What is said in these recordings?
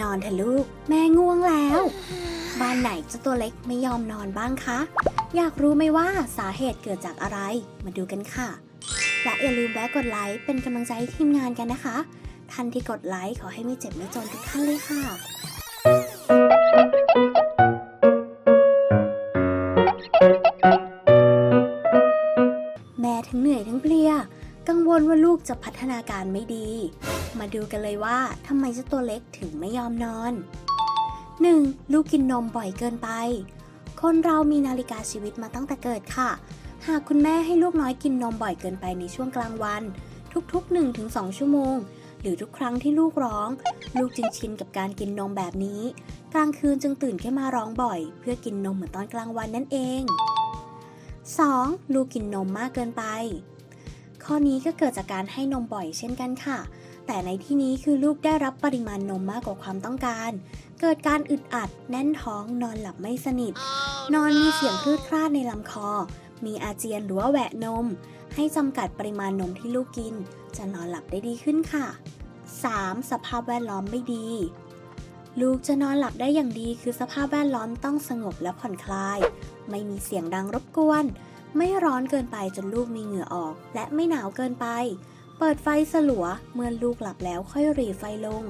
นอนเถอะลูก แม่ง่วงแล้ว บ้านไหนเจ้าตัวเล็กไม่ยอมนอนบ้างคะ อยากรู้ไหมว่าสาเหตุเกิดจากอะไร มาดูกันค่ะ และอย่าลืมแวะกดไลค์เป็นกำลังใจให้ทีมงานกันนะคะ ท่านที่กดไลค์ขอให้ไม่เจ็บไม่จนทุกท่านเลยค่ะแม่ทั้งเหนื่อยทั้งเพลีย กังวลว่าลูกจะพัฒนาการไม่ดี มาดูกันเลยว่าทำไมเจ้าตัวเล็กถึงไม่ยอมนอน 1. ลูกกินนมบ่อยเกินไป คนเรามีนาฬิกาชีวิตมาตั้งแต่เกิดค่ะ หากคุณแม่ให้ลูกน้อยกินนมบ่อยเกินไปในช่วงกลางวัน ทุกๆ 1-2 ชั่วโมง หรือทุกครั้งที่ลูกร้อง ลูกจึงชินกับการกินนมแบบนี้ กลางคืนจึงตื่นขึ้นมาร้องบ่อย เพื่อกินนมเหมือนตอนกลางวันนั่นเอง 2. ลูกกินนมมากเกินไป ข้อนี้ก็เกิดจากการให้นมบ่อยเช่นกันค่ะ แต่ในที่นี้คือลูกได้รับปริมาณนมมากกว่าความต้องการ เกิดการอึดอัด แน่นท้อง นอนหลับไม่สนิท นอนมีเสียงคลืดคลาดในลำคอ มีอาเจียนหรือว่าแหวะนม ให้จำกัดปริมาณนมที่ลูกกิน จะนอนหลับได้ดีขึ้นค่ะ 3. สภาพแวดล้อมไม่ดีลูกจะนอนหลับได้อย่างดีคือสภาพแวดล้อมต้องสงบและผ่อนคลาย ไม่มีเสียงดังรบกวน ไม่ร้อนเกินไปจนลูกมีเหงื่อออก และไม่หนาวเกินไป เปิดไฟสลัวเมื่อลูกหลับแล้วค่อยรีไฟลง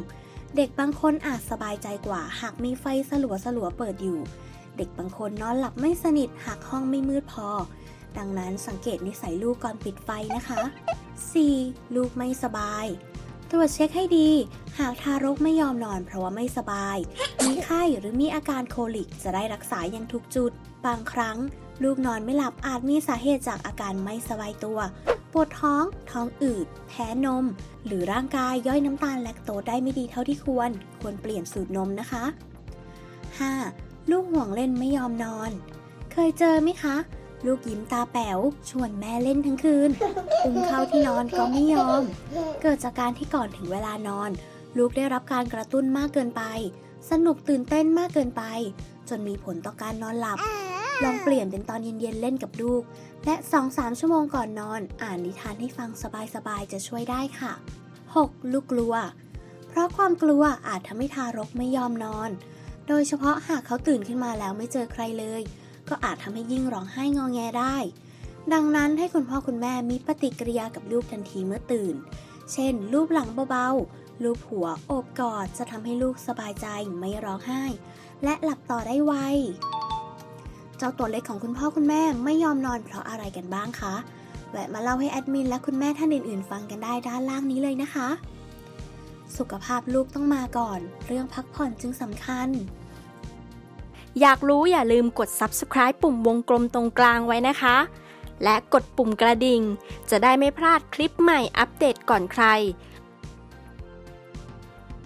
เด็กบางคนอาจสบายใจกว่า หากมีไฟสลัวสลัวเปิดอยู่ เด็กบางคนนอนหลับไม่สนิทหากห้องไม่มืดพอ ดังนั้นสังเกตนิสัยลูกก่อนปิดไฟนะคะ 4. ลูกไม่สบาย ตรวจเช็คให้ดี หากทารกไม่ยอมนอนเพราะว่าไม่สบาย มีไข้หรือมีอาการโคลิกจะได้รักษาอย่างถูกจุด บางครั้ง ลูกนอนไม่หลับอาจมีสาเหตุจากอาการไม่สบายตัว ปวดท้อง ท้องอืด แพ้นม หรือร่างกายย่อยน้ำตาลแลคโตได้ไม่ดีเท่าที่ควร ควรเปลี่ยนสูตรนมนะคะ 5. ลูกห่วงเล่นไม่ยอมนอน เคยเจอไหมคะ ลูกยิ้มตาแป๋ว ชวนแม่เล่นทั้งคืนอุ้มเข้าที่นอนก็ไม่ยอม เกิดจากการที่ก่อนถึงเวลานอน ลูกได้รับการกระตุ้นมากเกินไป สนุกตื่นเต้นมากเกินไป จนมีผลต่อการนอนหลับ ลองเปลี่ยนเป็นตอนเย็นๆเล่นกับลูก และ 2-3 ชั่วโมงก่อนนอน อ่านนิทานให้ฟังสบายๆจะช่วยได้ค่ะ 6. ลูกกลัว เพราะความกลัวอาจทำให้ทารกไม่ยอมนอน โดยเฉพาะหากเขาตื่นขึ้นมาแล้วไม่เจอใครเลย ก็อาจทำให้ยิ่งร้องไห้งอแงได้ ดังนั้นให้คุณพ่อคุณแม่มีปฏิกิริยากับลูกทันทีเมื่อตื่น เช่น ลูบหลังเบาๆ ลูบหัวโอบกอดจะทำให้ลูกสบายใจไม่ร้องไห้ และหลับต่อได้ไว เจ้าตัวเล็กของคุณพ่อคุณแม่ไม่ยอมนอนเพราะอะไรกันบ้างคะ แวะมาเล่าให้แอดมินและคุณแม่ท่านอื่นๆ ฟังกันได้ด้านล่างนี้เลยนะคะ สุขภาพลูกต้องมาก่อน เรื่องพักผ่อนจึงสำคัญ อยากรู้อย่าลืมกด subscribe ปุ่มวงกลมตรงกลางไว้นะคะ และกดปุ่มกระดิ่ง จะได้ไม่พลาดคลิปใหม่อัปเดตก่อนใคร